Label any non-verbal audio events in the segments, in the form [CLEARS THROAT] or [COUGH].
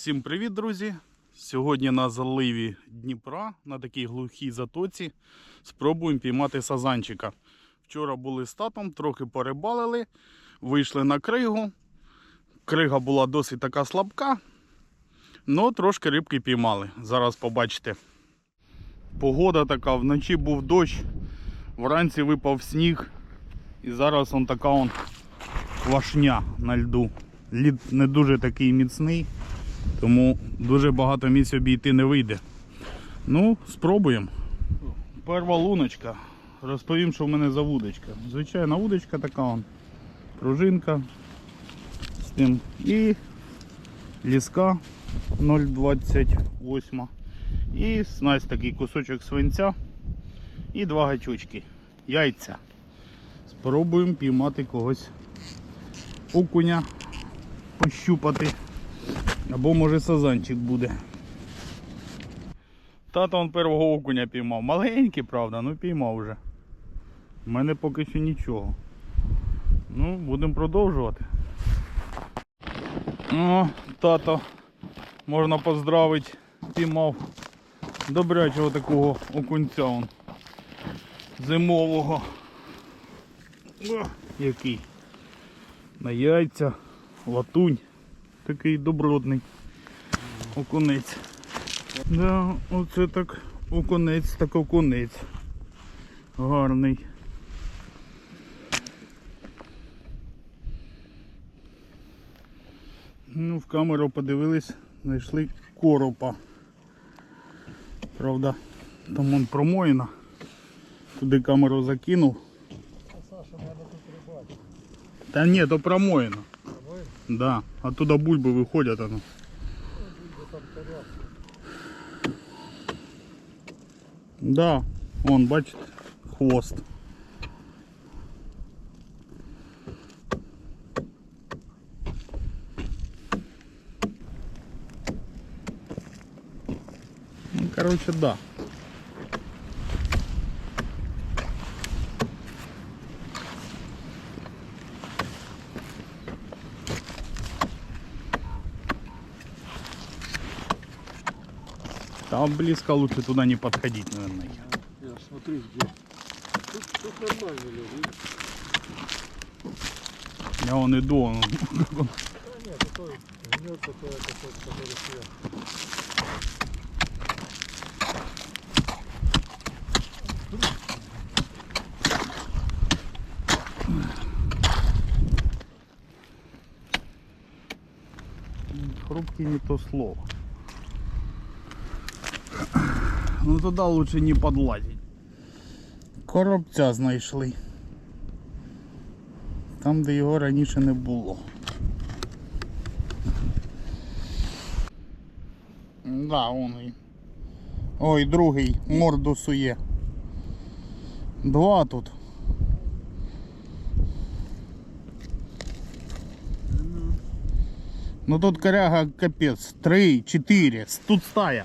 Всім привіт, друзі! Сьогодні на заливі Дніпра на такій глухій затоці спробуємо піймати сазанчика. Вчора були з татом, трохи порибалили, вийшли на кригу. Крига була досить така слабка, але трошки рибки піймали. Зараз побачите. Погода така, вночі був дощ, вранці випав сніг, і зараз он така он квашня на льду. Лід не дуже такий міцний. Тому дуже багато місць обійти не вийде. Ну, спробуємо. Перва луночка. Розповім, що в мене за вудочка. Звичайна вудочка така он. Пружинка з тим. І ліска 0,28. І снасть такий кусочок свинця. І два гачочки. Яйця. Спробуємо піймати когось окуня, пощупати. Або може сазанчик буде. Тато он первого окуня піймав. Маленький, правда, ну піймав вже. У мене поки що нічого. Ну, будемо продовжувати. О, тато, можна поздравити, піймав добрячого такого окунця он. Зимового. О, який. На яйця, латунь такий добротний окунець. Да, оце так окунець, так окунець. Гарний. Ну, в камеру подивились, знайшли коропа. Правда, там он промоїна. Туди камеру закинув. Та ні, то промоїна. Да, оттуда бульбы выходят оно. Да, он, бачит, хвост. Ну, короче, да. Там близко лучше туда не подходить, наверное. Я смотрю, где. Тут, тут нормально лежит. Я вон иду, он, [LAUGHS] Да нет, такой гнет такой, такой, который сверху. хрупкий не то слово. [CLEARS THROAT] Ну туда лучше не подлазить. Коробця знайшли. Там, де його раніше не було. Да, он і. Ой, другий морду сує. Два тут. Ну тут коряга капець. Три, чотири. Тут стая.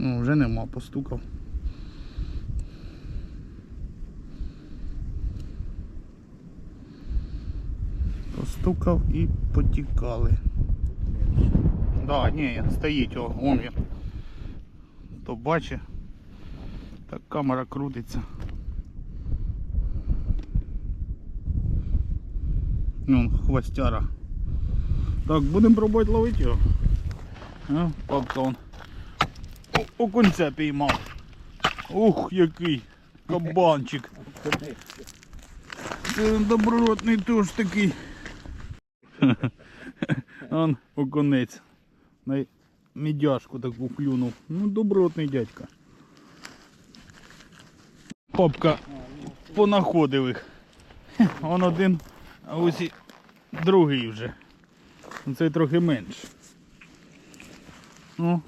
Ну, вже нема, постукав. Постукав і потікали. Да, ні, стоїть, о, вон він. То бачить. Так камера крутиться. Ну, хвостяра. Так, будемо пробувати ловити його. Папка он. Окунця піймав. Ух, який кабанчик. Це добротний туж такий. [LAUGHS] Он окунець. На мідяшку таку клюнув. Ну, добротний дядька. Папка понаходив їх. [LAUGHS] Он один, а ось і другий вже. Цей трохи менше. Ну,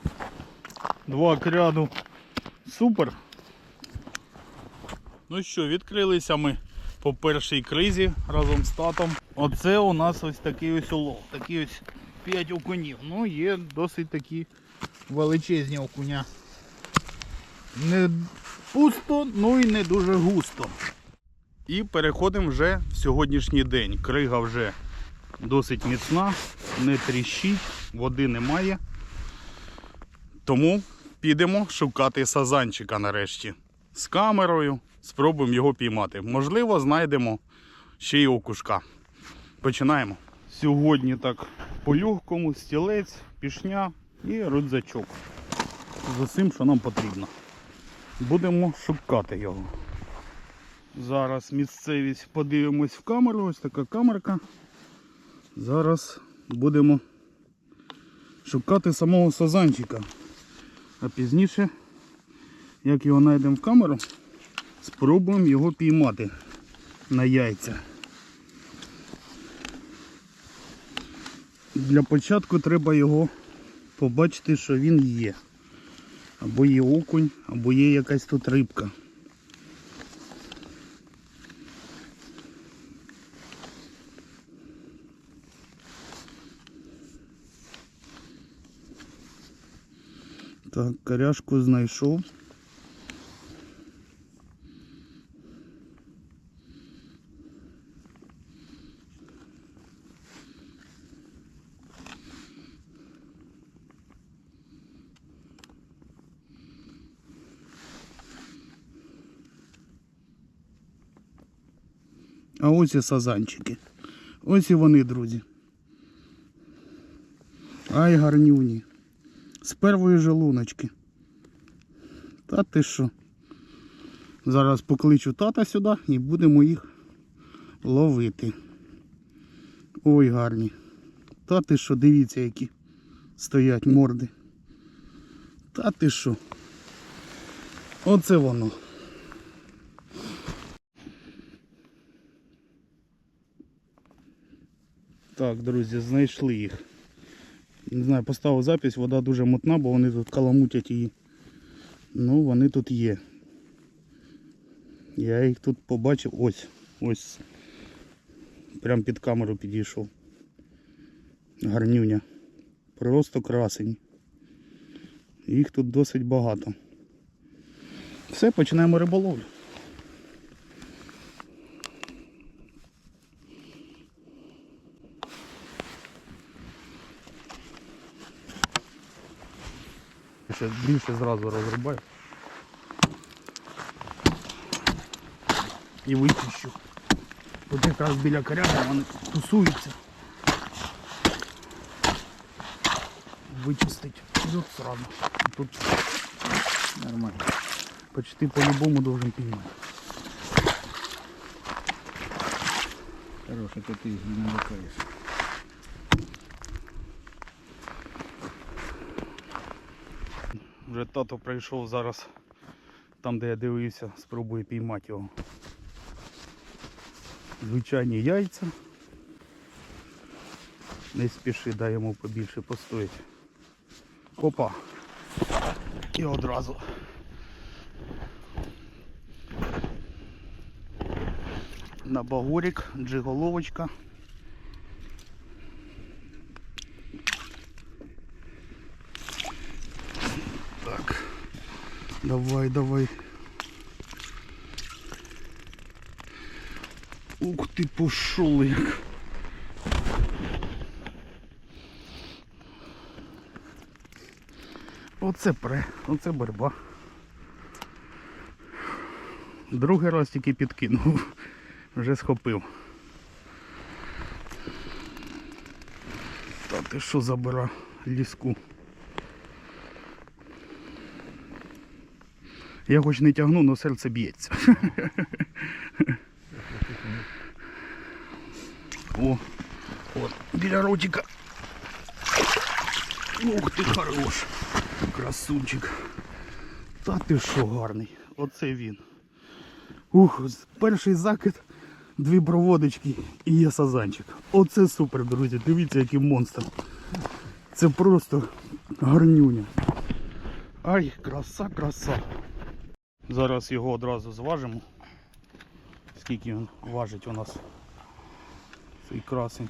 два кряду. Супер. Ну що, відкрилися ми по першій кризі разом з татом. Оце у нас ось такий ось улов. Такі ось 5 окунів. Ну, є досить такі величезні окуня. Не пусто, ну і не дуже густо. І переходимо вже в сьогоднішній день. Крига вже досить міцна, не тріщить, води немає. Тому підемо шукати сазанчика нарешті. З камерою спробуємо його піймати. Можливо, знайдемо ще й окушка. Починаємо. Сьогодні так по-легкому стілець, пішня і рюкзачок. З усім, що нам потрібно. Будемо шукати його. Зараз місцевість подивимось в камеру. Ось така камерка. Зараз будемо шукати самого сазанчика. А пізніше, як його знайдемо в камеру, спробуємо його піймати на яйця. Для початку треба його побачити, що він є. Або є окунь, або є якась тут рибка. Так, коряшку знайшов. А ось і сазанчики. Ось і вони, друзі. Ай, гарнюні. З первої желуночки. Та ти що? Зараз покличу тата сюди і будемо їх ловити. Ой, гарні. Та ти що, дивіться, які стоять морди. Та ти що? Оце воно. Так, друзі, знайшли їх. Не знаю, поставив запись, вода дуже мутна, бо вони тут каламутять її. Ну, вони тут є. Я їх тут побачив. Ось. Ось. Прям під камеру підійшов. Гарнюня. Просто красень. Їх тут досить багато. Все, починаємо риболовлю. Ще більше зразу розрубаю. І вичищу. Тут якраз біля коряги вони тусуються. Вичистить. Тут сразу. Тут нормально. Почти по-любому должен піймати. Хороший, то ты не навыкаешь. Вже тато прийшов зараз там, де я дивився, спробую піймати його. Звичайні яйця. Не спіши, дай йому побільше постоїть. Опа. І одразу. На багорік, джиголовочка. Давай, давай. Ух ти, пошов як. Оце пре, оце борьба. Другий раз тільки підкинув, вже схопив. Та ти що забира ліску? Я хоч не тягну, але серце б'ється. О, от, біля ротика. Ух ти хорош. Красунчик. Та ти що гарний. Оце він. Ух, перший закид, дві проводочки і є сазанчик. Оце супер, друзі. Дивіться, який монстр. Це просто гарнюня. Ай, краса, краса. Зараз його одразу зважимо. Скільки він важить у нас. Цей красень.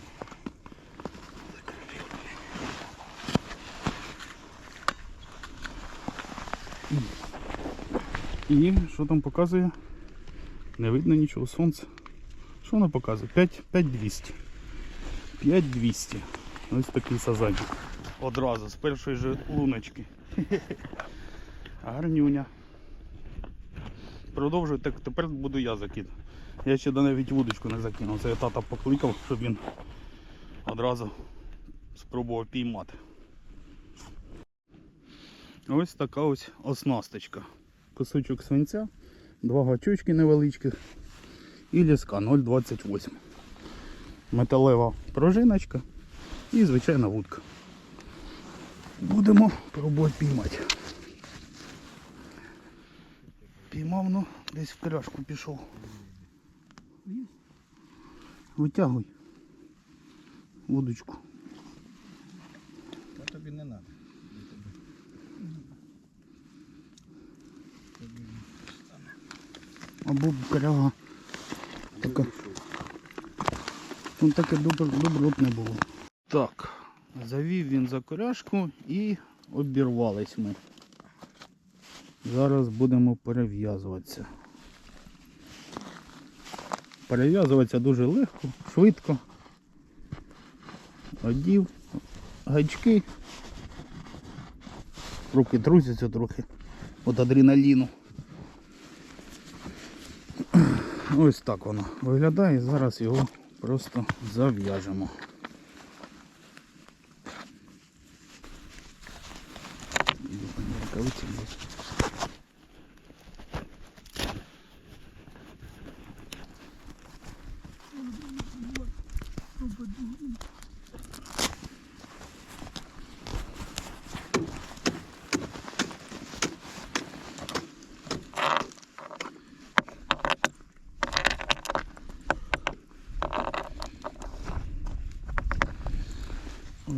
І що там показує? Не видно нічого, сонце. Що воно показує? 5, 5200. 5200. Ось такий сазанчик. Одразу з першої же луночки. [LAUGHS] Гарнюня. Продовжую, так тепер буду я закидати. Я ще навіть вудочку не закинув. Це я тата покликав, щоб він одразу спробував піймати. Ось така ось оснасточка. Кусочок свинця, два гачочки невеличких і ліска 0,28. Металева пружиночка і звичайна вудка. Будемо пробувати піймати. Піймав, ну, десь в кряжку пішов. Витягуй вудочку. А тобі не треба. Або кряга. Така. Ну таке добре б не було. Так, завів він за коряшку і обірвались ми. Зараз будемо перев'язуватися. Перев'язуватися дуже легко, швидко. Одів гачки. Руки трусяться трохи від адреналіну. Ось так воно виглядає. Зараз його просто зав'яжемо. Рукавиці десь.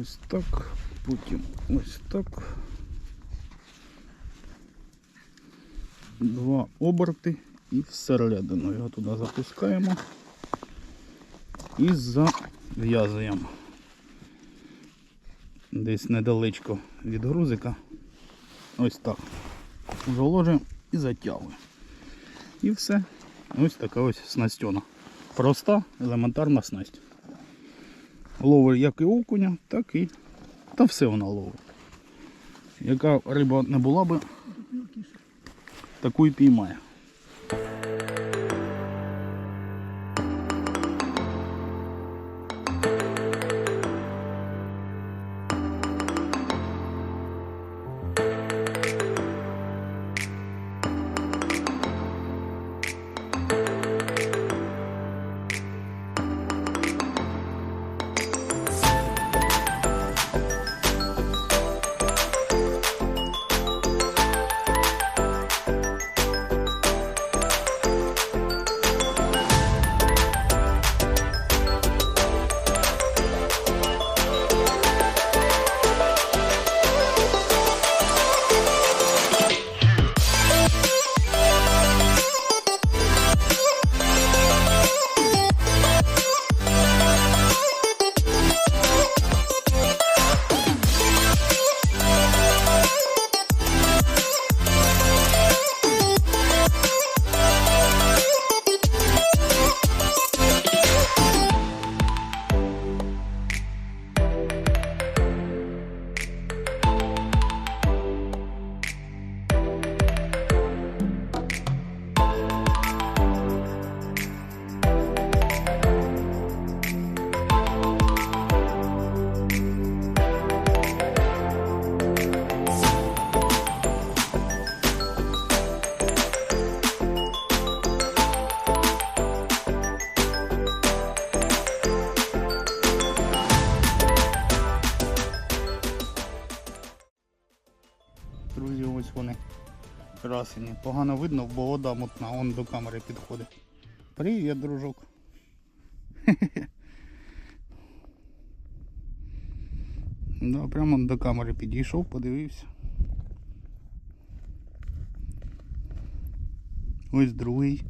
Ось так, потім ось так. Два оберти і всередину його туди запускаємо і зав'язуємо. Десь недалечко від грузика. Ось так. Заложимо і затягуємо. І все. Ось така ось снастьона. Проста, елементарна снасть. Ловить як і окуня, так і. Та все вона ловить. Яка риба не була би, таку і піймає. Друзі, ось вони красені. Погано видно, бо вода мутна, он до камери підходить. Привіт, дружок. [LAUGHS] Да, прямо до камери підійшов, подивився. Ось другий.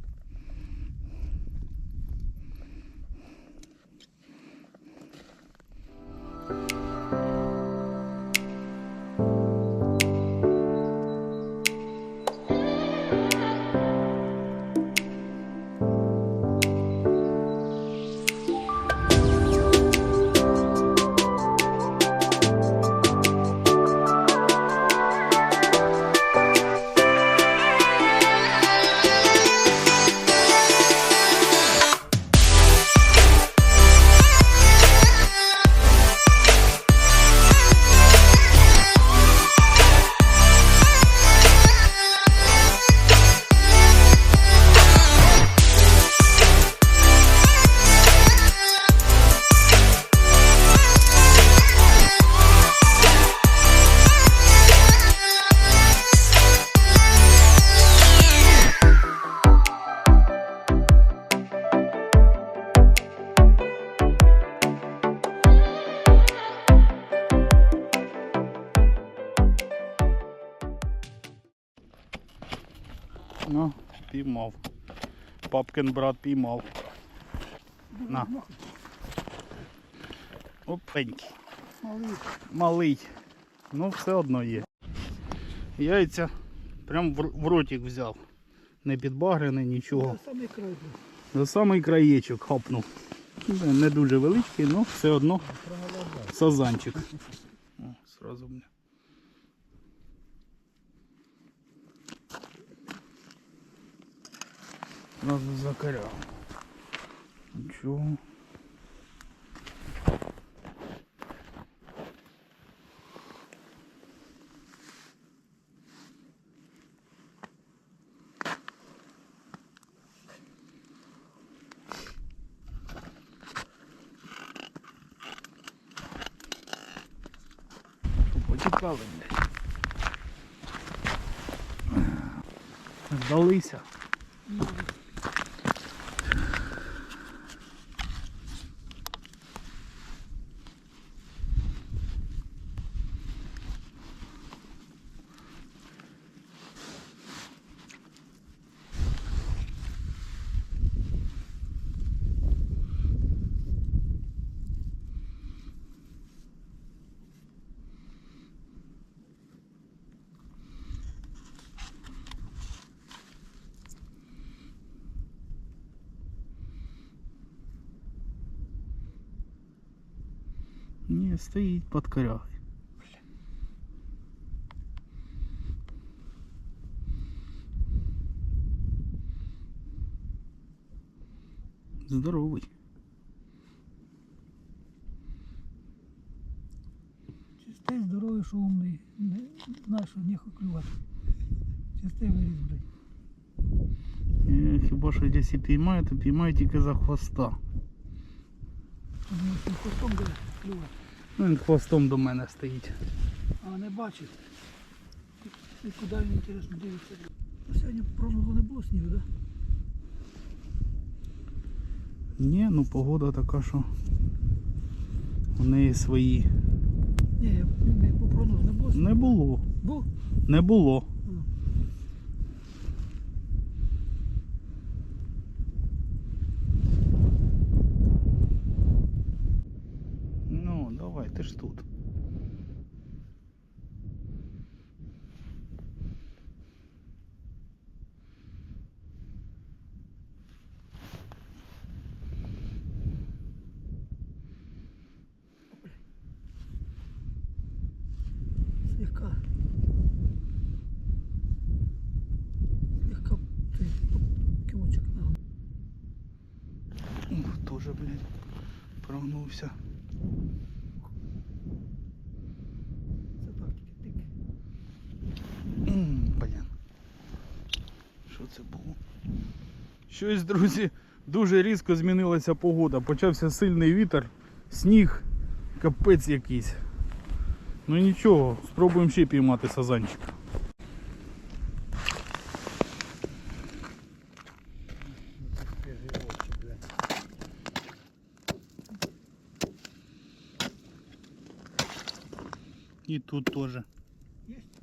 Ну, піймав. Папкин брат піймав. На. Опенький. Малий. Малий. Ну, все одно є. Яйця прям в ротик взяв. Не підбагрений, нічого. Це самий край. За самий краєчок хапнув. Не- дуже величкий, але все одно сазанчик. О, сразу мне. Сразу закорял. Ничего. Потікали, блядь. Здалися. Ні, стоїть під корягою. Здоровий. Чистий, здоровий, що умний. Не, знаєш, що нехуй клювати. Чистий виріс, блядь. Е, Хіба що десь і піймає, то піймає тільки за хвоста. Щоб не цим хвостом де клювати. Ну, він хвостом до мене стоїть. А не бачить. І куди він, інтересно, дивиться. А сьогодні прогнозу не було снігу, так? Да? Ні, ну погода така, що у неї свої. Ні, по прогнозу не було. Не було. Бу? Не було. Ну. Ну, давай, ти ж тут. Слегка. Слегка цей кивочок на. Ух, тоже, блядь, прогнувся. Це так, тільки тик. М, Блін. Що це було? Щось, друзі, дуже різко змінилася погода. Почався сильний вітер, сніг, капець якийсь. Ну нічого, спробуємо ще піймати сазанчика. І тут теж. Есть?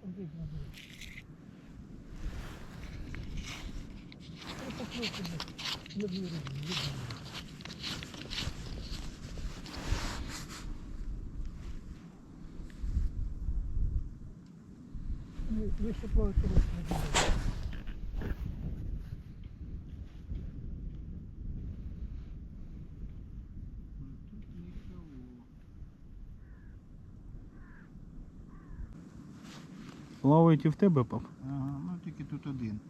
Там видно було. Це покльовки, блядь. Не було видно, видно. Ви- Вище плавати руки. Плавають і в тебе, пап? Ага, ну тільки тут один.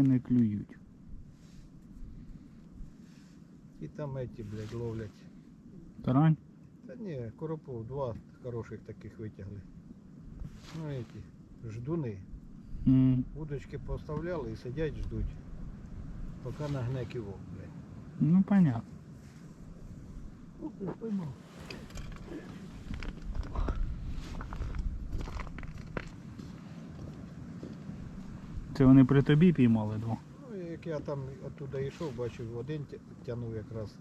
поки не клюють. І там эти, блядь, ловлять. Тарань? Та ні, коропов, два хороших таких витягли. Ну эти, ждуни. Mm. Удочки поставляли і сидять, ждуть. Поки нагне кивок, блядь. Ну понятно. Ну, Ух, поймав. Це вони при тобі піймали два. Ну, як я там оттуда йшов, бачив, один тягнув якраз.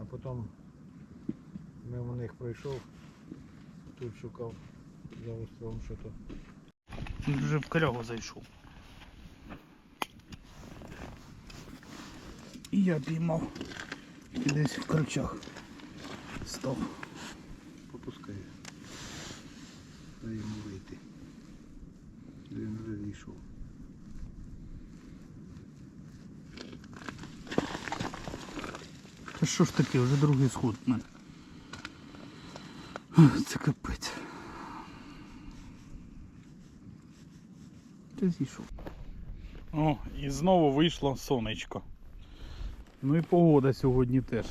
А потім мимо них пройшов, тут шукав за островом що то. Він вже в корягу зайшов. І я піймав. І десь в корчах став. Попускає. Дай йому. Він вже вийшов. Та що ж таке, вже другий сход в мене. Це капець. Ти зійшов. О, і знову вийшло сонечко. Ну і погода сьогодні теж.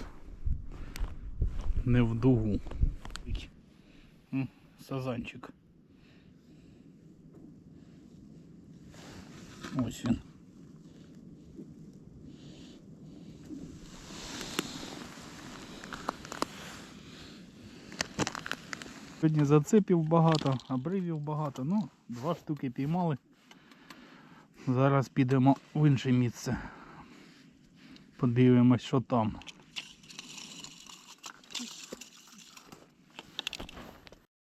Не в дугу. Сазанчик. Ось він. Сьогодні зацепів багато, обривів багато. Ну, два штуки піймали. Зараз підемо в інше місце. Подивимось, що там.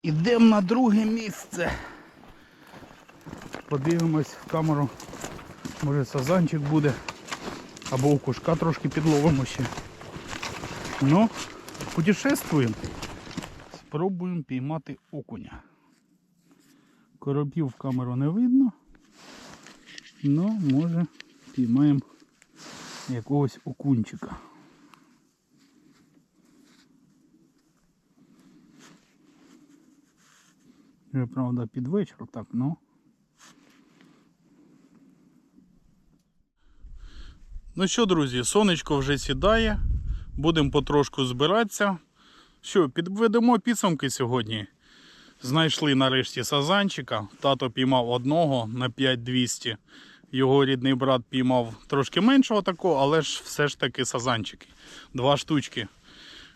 Ідемо на друге місце. Подивимось в камеру. Може сазанчик буде. Або у кушка трошки підловимо ще. Ну, путешествуємо. Спробуємо піймати окуня. Коробів в камеру не видно. Ну, може, піймаємо якогось окунчика. Вже, правда, під вечір, так, ну. Ну що, друзі, сонечко вже сідає. Будемо потрошку збиратися. Що, підведемо підсумки сьогодні. Знайшли нарешті сазанчика. Тато піймав одного на 5200. Його рідний брат піймав трошки меншого такого, але ж все ж таки сазанчики. Два штучки.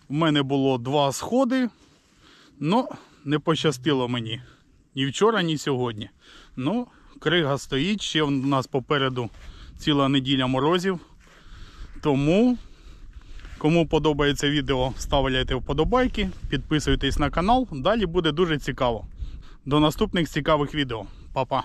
У мене було два сходи. Ну, не пощастило мені. Ні вчора, ні сьогодні. Ну, крига стоїть, ще в нас попереду ціла неділя морозів. Тому Кому подобається відео, ставляйте вподобайки, підписуйтесь на канал. Далі буде дуже цікаво. До наступних цікавих відео. Па-па!